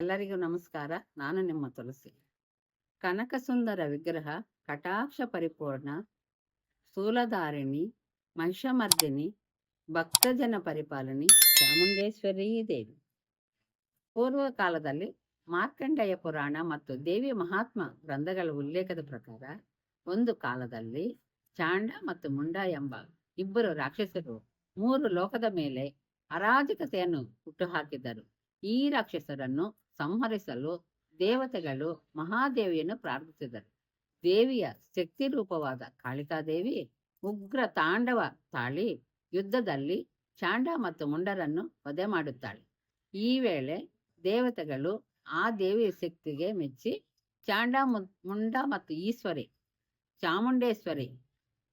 ಎಲ್ಲರಿಗೂ ನಮಸ್ಕಾರ. ನಾನು ನಿಮ್ಮ ತುಳಸಿ. ಕನಕಸುಂದರ ವಿಗ್ರಹ, ಕಟಾಕ್ಷ ಪರಿಪೂರ್ಣ ಸ್ಥೂಲಧಾರಿಣಿ ಮಹಿಷಮರ್ದಿನಿ, ಭಕ್ತಜನ ಪರಿಪಾಲನಿ, ಚಾಮುಂಡೇಶ್ವರಿ ದೇವಿ. ಪೂರ್ವ ಕಾಲದಲ್ಲಿ ಮಾರ್ಕಂಡೇಯ ಪುರಾಣ ಮತ್ತು ದೇವಿ ಮಹಾತ್ಮ ಗ್ರಂಥಗಳ ಉಲ್ಲೇಖದ ಪ್ರಕಾರ ಒಂದು ಕಾಲದಲ್ಲಿ ಚಾಂಡ ಮತ್ತು ಮುಂಡ ಎಂಬ ಇಬ್ಬರು ರಾಕ್ಷಸರು ಮೂರು ಲೋಕದ ಮೇಲೆ ಅರಾಜಕತೆಯನ್ನು ಹುಟ್ಟುಹಾಕಿದ್ದರು ಈ ರಾಕ್ಷಸರನ್ನು ಸಂಹರಿಸಲು ದೇವತೆಗಳು ಮಹಾದೇವಿಯನ್ನು ಪ್ರಾರ್ಥಿಸಿದರು. ದೇವಿಯ ಶಕ್ತಿ ರೂಪವಾದ ಕಾಳಿಕಾದೇವಿ, ಉಗ್ರ ತಾಂಡವ ತಾಳಿ ಯುದ್ಧದಲ್ಲಿ ಚಾಂಡ ಮತ್ತು ಮುಂಡರನ್ನು ವಧೆ ಮಾಡುತ್ತಾಳೆ. ಈ ವೇಳೆ ದೇವತೆಗಳು ಆ ದೇವಿಯ ಶಕ್ತಿಗೆ ಮೆಚ್ಚಿ ಚಾಂಡ ಮುಂಡ ಮತ್ತು ಈಶ್ವರಿ, ಚಾಮುಂಡೇಶ್ವರಿ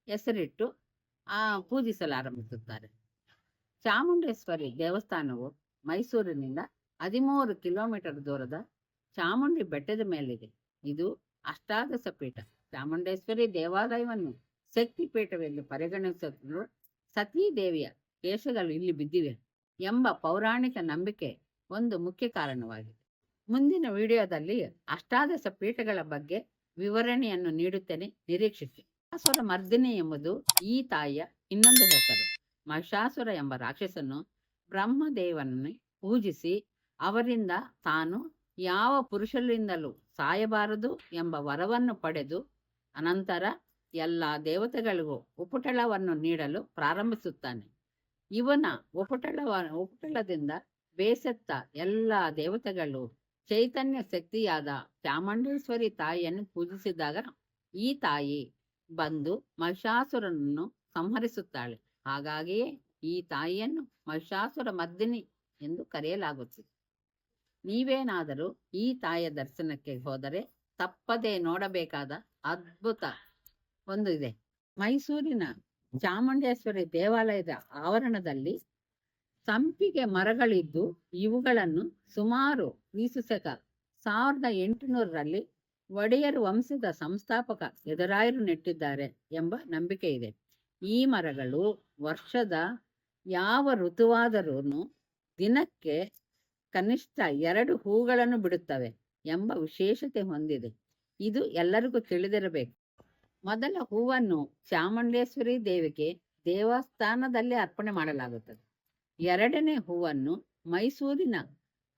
ಹೆಸರಿಟ್ಟು, ಆ, ಪೂಜಿಸಲಾರಂಭಿಸುತ್ತಾರೆ. ಚಾಮುಂಡೇಶ್ವರಿ ದೇವಸ್ಥಾನವು ಮೈಸೂರಿನಿಂದ ಹದಿಮೂರು ಕಿಲೋಮೀಟರ್ ದೂರದ ಚಾಮುಂಡಿ ಬೆಟ್ಟದ ಮೇಲಿದೆ. ಇದು ಅಷ್ಟಾದಶ ಪೀಠ ಚಾಮುಂಡೇಶ್ವರಿ ದೇವಾಲಯವನ್ನು ಶಕ್ತಿ ಪೀಠವೆಂದು ಪರಿಗಣಿಸಲು ಸತೀ ದೇವಿಯ ಕೇಶಗಳು ಇಲ್ಲಿ ಬಿದ್ದಿವೆ ಎಂಬ ಪೌರಾಣಿಕ ನಂಬಿಕೆ ಒಂದು ಮುಖ್ಯ ಕಾರಣವಾಗಿದೆ. ಮುಂದಿನ ವಿಡಿಯೋದಲ್ಲಿ ಅಷ್ಟಾದಶ ಪೀಠಗಳ ಬಗ್ಗೆ ವಿವರಣೆಯನ್ನು ನೀಡುತ್ತೇನೆ. ನಿರೀಕ್ಷಿಸಿ. ಮಹಿಷಾಸುರ ಮರ್ದಿನಿ ಎಂಬುದು ಈ ತಾಯಿಯ ಇನ್ನೊಂದು ಹೆಸರು. ಮಹಿಷಾಸುರ ಎಂಬ ರಾಕ್ಷಸನು ಬ್ರಹ್ಮದೇವನನ್ನು ಪೂಜಿಸಿ ಅವರಿಂದ ತಾನು ಯಾವ ಪುರುಷರಿಂದಲೂ ಸಾಯಬಾರದು ಎಂಬ ವರವನ್ನು ಪಡೆದು ಅನಂತರ ಎಲ್ಲ ದೇವತೆಗಳಿಗೂ ಉಪಟಳವನ್ನು ನೀಡಲು ಪ್ರಾರಂಭಿಸುತ್ತಾನೆ. ಇವನ ಉಪಟಳವ ಉಪಟಳದಿಂದ ಬೇಸತ್ತ ಎಲ್ಲ ದೇವತೆಗಳು ಚೈತನ್ಯ ಶಕ್ತಿಯಾದ ಚಾಮುಂಡೇಶ್ವರಿ ತಾಯಿಯನ್ನು ಪೂಜಿಸಿದಾಗ ಈ ತಾಯಿ ಬಂದು ಮಹಿಷಾಸುರನನ್ನು ಸಂಹರಿಸುತ್ತಾಳೆ. ಹಾಗಾಗಿಯೇ ಈ ತಾಯಿಯನ್ನು ಮಹಿಷಾಸುರ ಮದ್ದಿನಿ ಎಂದು ಕರೆಯಲಾಗುತ್ತದೆ. ನೀವೇನಾದರೂ ಈ ತಾಯ ದರ್ಶನಕ್ಕೆ ಹೋದರೆ ತಪ್ಪದೆ ನೋಡಬೇಕಾದ ಅದ್ಭುತ ಒಂದು ಇದೆ. ಮೈಸೂರಿನ ಚಾಮುಂಡೇಶ್ವರಿ ದೇವಾಲಯದ ಆವರಣದಲ್ಲಿ ಸಂಪಿಗೆ ಮರಗಳಿದ್ದು ಇವುಗಳನ್ನು ಸುಮಾರು ಕ್ರಿಸ್ತಶಕ ಸಾವಿರದ ಎಂಟುನೂರರಲ್ಲಿ ಒಡೆಯರು ವಂಶದ ಸಂಸ್ಥಾಪಕ ಎದುರಾಯರು ನೆಟ್ಟಿದ್ದಾರೆ ಎಂಬ ನಂಬಿಕೆ ಇದೆ. ಈ ಮರಗಳು ವರ್ಷದ ಯಾವ ಋತುವಾದರೂ ದಿನಕ್ಕೆ ಕನಿಷ್ಠ ಎರಡು ಹೂಗಳನ್ನು ಬಿಡುತ್ತವೆ ಎಂಬ ವಿಶೇಷತೆ ಹೊಂದಿದೆ. ಇದು ಎಲ್ಲರಿಗೂ ತಿಳಿದಿರಬೇಕು. ಮೊದಲ ಹೂವನ್ನು ಚಾಮುಂಡೇಶ್ವರಿ ದೇವಿಗೆ ದೇವಸ್ಥಾನದಲ್ಲಿ ಅರ್ಪಣೆ ಮಾಡಲಾಗುತ್ತದೆ. ಎರಡನೇ ಹೂವನ್ನು ಮೈಸೂರಿನ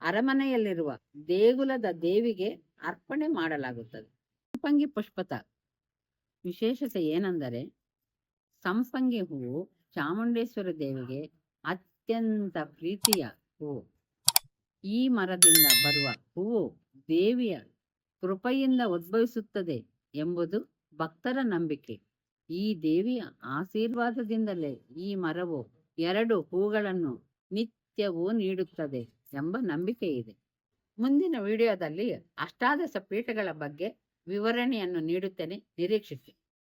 ಅರಮನೆಯಲ್ಲಿರುವ ದೇಗುಲದ ದೇವಿಗೆ ಅರ್ಪಣೆ ಮಾಡಲಾಗುತ್ತದೆ. ಸಂಪಂಗಿ ಪುಷ್ಪತ. ವಿಶೇಷತೆ ಏನೆಂದರೆ ಸಂಪಂಗಿ ಹೂವು ಚಾಮುಂಡೇಶ್ವರಿ ದೇವಿಗೆ ಅತ್ಯಂತ ಪ್ರೀತಿಯ ಹೂವು ಈ ಮರದಿಂದ ಬರುವ ಹೂವು ದೇವಿಯ ಕೃಪೆಯಿಂದ ಉದ್ಭವಿಸುತ್ತದೆ ಎಂಬುದು ಭಕ್ತರ ನಂಬಿಕೆ. ಈ ದೇವಿಯ ಆಶೀರ್ವಾದದಿಂದಲೇ ಈ ಮರವು ಎರಡು ಹೂಗಳನ್ನು ನಿತ್ಯವೂ ನೀಡುತ್ತದೆ ಎಂಬ ನಂಬಿಕೆ ಇದೆ. ಮುಂದಿನ ವಿಡಿಯೋದಲ್ಲಿ ಅಷ್ಟಾದಶ ಪೀಠಗಳ ಬಗ್ಗೆ ವಿವರಣೆಯನ್ನು ನೀಡುತ್ತೇನೆ. ನಿರೀಕ್ಷಿಸಿ.